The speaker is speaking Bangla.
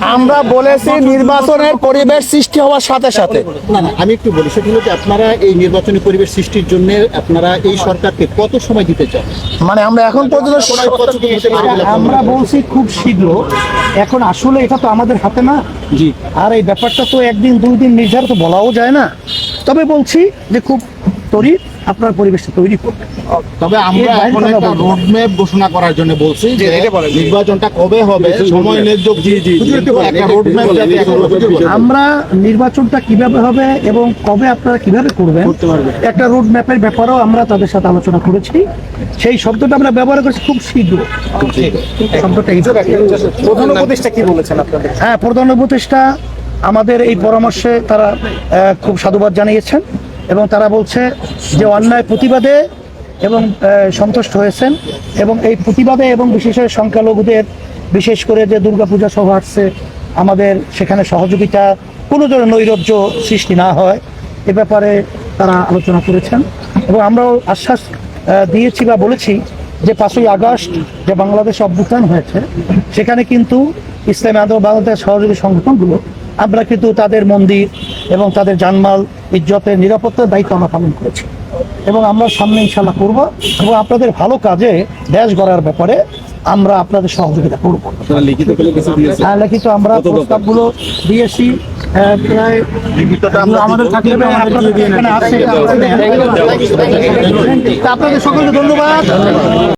আমরা বলেছি নির্বাচনের পরিবেশ সৃষ্টি হওয়ার সাথে সাথে। না না আমি একটু বলি সেটা হলো যে আপনারা এই নির্বাচনী পরিবেশ সৃষ্টির জন্য আপনারা এই সরকারকে কত সময় দিতে চান? মানে আমরা এখন পর্যন্ত আমরা বলছি খুব শীঘ্র। এখন আসলে এটা তো আমাদের হাতে না। জি। আর এই ব্যাপারটা তো একদিন দুই দিন নির্ধারিত বলাও যায় না। তবে বলছি যে খুব তরি আপনার পরিবেশটা তৈরি করবে তবে আমরা এখন একটা রোডম্যাপ ঘোষণা করার জন্য বলছি যে নির্বাচনটা কবে হবে সময় ন্যায্য একটা রোডম্যাপ আমরা নির্বাচনটা কীভাবে হবে এবং কবে আপনারা কীভাবে করবেন একটা রোড ম্যাপের ব্যাপারেও আমরা তাদের সাথে আলোচনা করেছি সেই শব্দটা আমরা ব্যবহার করছি খুব শীঘ্র শব্দটা প্রধান উপদেষ্টা কি বলেছেন আপনাদের হ্যাঁ প্রধান উপদেষ্টা আমাদের এই পরামর্শে তারা খুব সাধুবাদ জানিয়েছেন এবং তারা বলছে যে অন্যায় প্রতিবাদে এবং সন্তুষ্ট হয়েছেন এবং এই প্রতিবাদে এবং বিশেষ করে সংখ্যালঘুদের, বিশেষ করে যে দুর্গাপূজা সভা আসছে, আমাদের সেখানে সহযোগিতা কোনো ধরনের নৈরাজ্য সৃষ্টি না হয়। এ ব্যাপারে তারা আলোচনা করেছেন এবং আমরাও আশ্বাস দিয়েছি বা বলেছি যে পাঁচই আগস্ট যে বাংলাদেশ অভ্যুত্থান হয়েছে, সেখানে কিন্তু ইসলামী আন্দোলন, বাংলাদেশ সহযোগী সংগঠনগুলো আমরা কিন্তু তাদের মন্দির এবং তাদের জানমাল ইজ্জতের নিরাপত্তার দায়িত্ব আমরা পালন করেছি। এবং আমরা সামনে ইনশাল্লাহ করব এবং আপনাদের ভালো কাজে দেশ গড়ার ব্যাপারে আমরা আপনাদের সহযোগিতা করব। হ্যাঁ লিখিত আমরা প্রস্তাবগুলো দিয়েছি। আপনাদের সকলকে ধন্যবাদ।